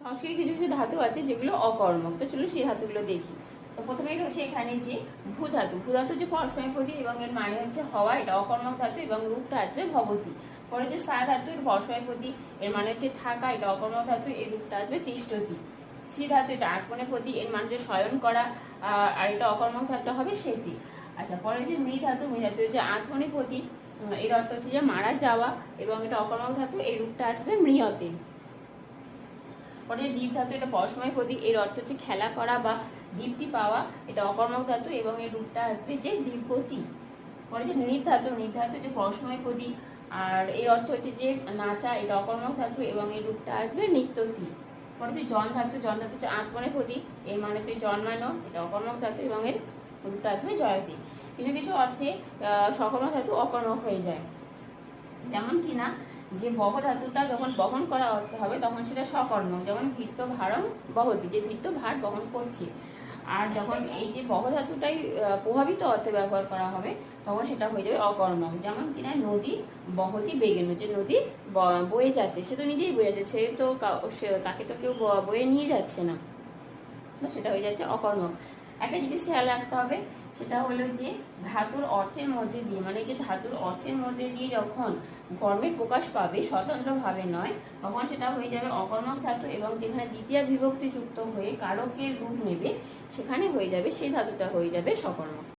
সংস্কৃত কিছু কিছু ধাতু আছে যেগুলো অকর্মক। তো চলো সেই ধাতুগুলো দেখি। তো প্রথমেই রয়েছে এখানে যে ভূ ধাতু ভূ ধাতু যে পরস্পরিক প্রতি এবং এর মানে হচ্ছে হওয়া। এটা অকর্মক ধাতু এবং রূপটা আসবে ভবতী পরে যে সা ধাতু, এর পরস্পরিক প্রতি এর মানে হচ্ছে থাকা, এটা অকর্মক ধাতু এই রূপটা আসবে তিষ্ঠতি। সি ধাতু, এটা আটমনে প্রতি এর মানে হচ্ছে শয়ন করা আর এটা অকর্মক ধাতু হবে সেতি আচ্ছা পরে যে মৃ ধাতু। মৃ ধাতু হচ্ছে আত্মনে প্রতি এর অর্থ হচ্ছে যে মারা যাওয়া এবং এটা অকর্মক ধাতু এই রূপটা আসবে মৃয়তে। পরে দীপ ধাতু এটা পরসময় প্রতীক এর অর্থ হচ্ছে খেলা করা বা দীপ্তি পাওয়া, এটা অকর্মক ধাতু এবং এর রূপটা আসবে যে দীপতি। পরে যে নৃত ধাতু নৃত ধাতু যে পরসময় প্রতীক আর এর অর্থ হচ্ছে যে নাচা, এটা অকর্মক ধাতু এবং এর রূপটা আসবে নৃত্যতি। পরে যে জন ধাতু জন ধাতু হচ্ছে আত্মনে ক্ষতি এর মানে হচ্ছে জন্মানো, এটা অকর্মক ধাতু এবং এর রূপটা আসবে জয়তি। কিছু কিছু অর্থে সকর্মক ধাতু অকর্মক হয়ে যায়। যেমন কি না যে বহ ধাতুটা যখন বহন করা হবে তখন সেটা সকর্মক যেমন ভিত্ত ভারম বহতি, যে ভিত্ত ভার বহন করছে। আর যখন এই যে বহ ধাতুটাই প্রভাবিত অর্থে ব্যবহার করা হবে, তখন সেটা হয়ে যাবে অকর্মক যেমন কিনা নদী বহতি বেগেন, যে নদী বয়ে যাচ্ছে, সে তো নিজেই বয়ে যাচ্ছে, সে তো তাকে তো কেউ বয়ে নিয়ে যাচ্ছে না। সেটা হয়ে যাচ্ছে অকর্মক একটা জিনিস খেয়াল রাখতে হবে সেটা হলো যে ধাতুর অর্থের মধ্যে দিয়ে মানে যে ধাতুর অর্থের মধ্যে দিয়ে যখন কর্মের প্রকাশ পাবে, স্বতন্ত্রভাবে নয়, তখন সেটা হয়ে যাবে অকর্মক ধাতু এবং যেখানে দ্বিতীয় বিভক্তি যুক্ত হয়ে কারকের রূপ নেবে, সেখানে হয়ে যাবে সেই ধাতুটা হয়ে যাবে সকর্মক